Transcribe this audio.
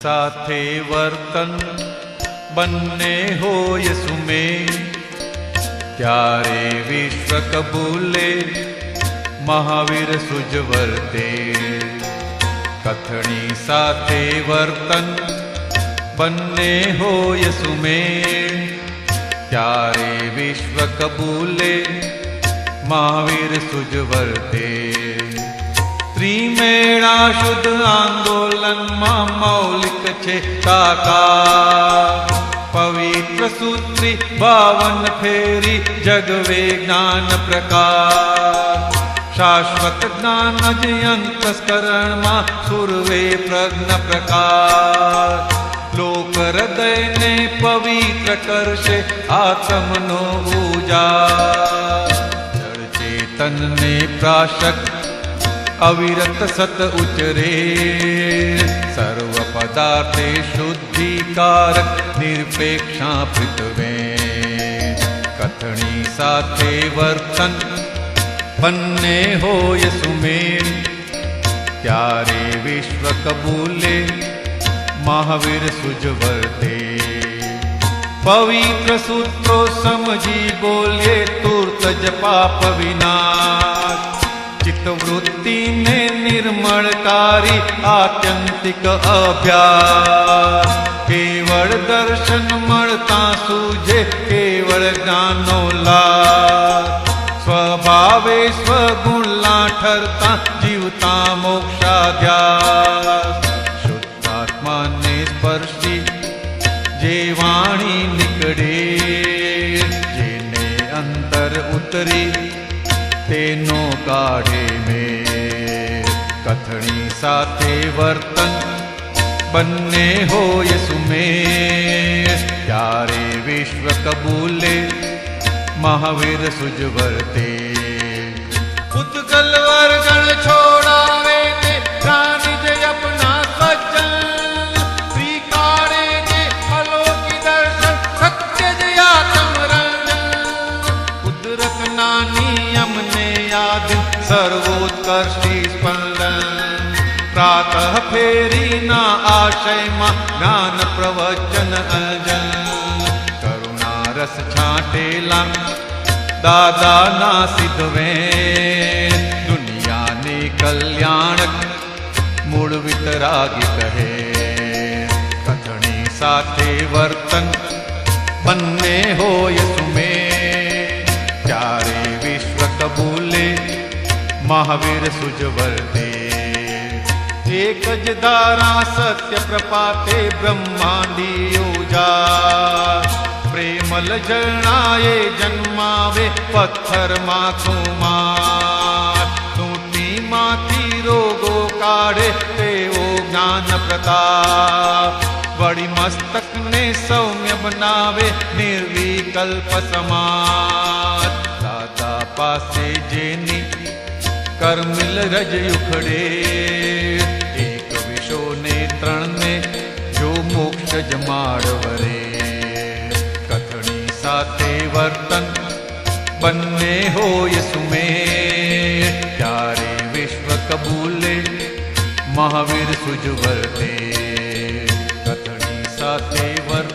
साथे वर्तन बनने हो यसुमे प्यारे विश्व कबूले, महावीर सुजवर्ते कथनी साथे वर्तन बनने हो यसुमे प्यारे विश्व कबूले, महावीर सुजवर्ते ત્રિમેળા શુદ્ધ આંદોલનમાં મૌલિક છે કાકા. પવિત્ર સૂત્રી બાવન ફેરી જગવે જ્ઞાન પ્રકાર. શાશ્વત જ્ઞાન જ અંતસ્કરણમાં સુરવે પ્રજ્ઞ પ્રકાર. લોક હૃદયને પવિત્ર કરશે આત્મનો ઉજા ચેતનને પ્રાશક अविरत सत उचरे सर्व पदार्थे शुद्धिकारक निरपेक्षा पृथ्वे। कथनी साथे वर्तन पन्ने हो सुमेर प्यारे विश्व कबूले, महावीर सुजवर्ते। पवित्र सूत्रो समझी बोले, तूर्त जपाप विनाश વિનાશ ચિત્તવૃત્તિને નિર્મળકારી આત્યંતિક અભ્યાસ કેવળ દર્શન મળતા સૂજે કેવળ જ્ઞાનો લાભ સ્વભાવે સ્વગુણ લાઠરતા જીવતા મોક્ષાધ્યાસ શુદ્ધાત્માને સ્પર્શી જે વાણી નીકળે જેને અંતર ઉતરી તેનો કાઢે મેં કથણી સાથે વર્તન બંને હોય સુમેશ ત્યારે વિશ્વ કબૂલે મહાવીર સુજવર્તે ઉદગલ વર્ગણ છોડાવે सर्वोत्कर्षी स्पंदन। प्रातः फेरी न आशय ज्ञान प्रवचन अजन करुणा रस छाटेला दादा ना सिद्धवे दुनिया ने कल्याणक मूल वितरागी कहे कथनी साथे वर्तन बनने हो तुम्हें प्यारे विश्व कबूले महावीर सुजवर दे एकज सत्य प्रपाते ब्रह्मांडी ओजा प्रेमल जरणाए जन्मावे पत्थर माखुमार तूटी माथी रोगो काढ़े तेओ ज्ञान प्रताप। बड़ी मस्तक ने सौम्य बनावे निर्विकल्प समाज। दादा पासे जेन कर्मिल रज उखड़े। एक विशो ने तरण ने जो मोक्ष जमाड़ वरे। कथनी साथे वर्तन बन्ने हो यसुमे प्यारे विश्व कबूले महावीर सुजवरते कथनी साथे वर्तन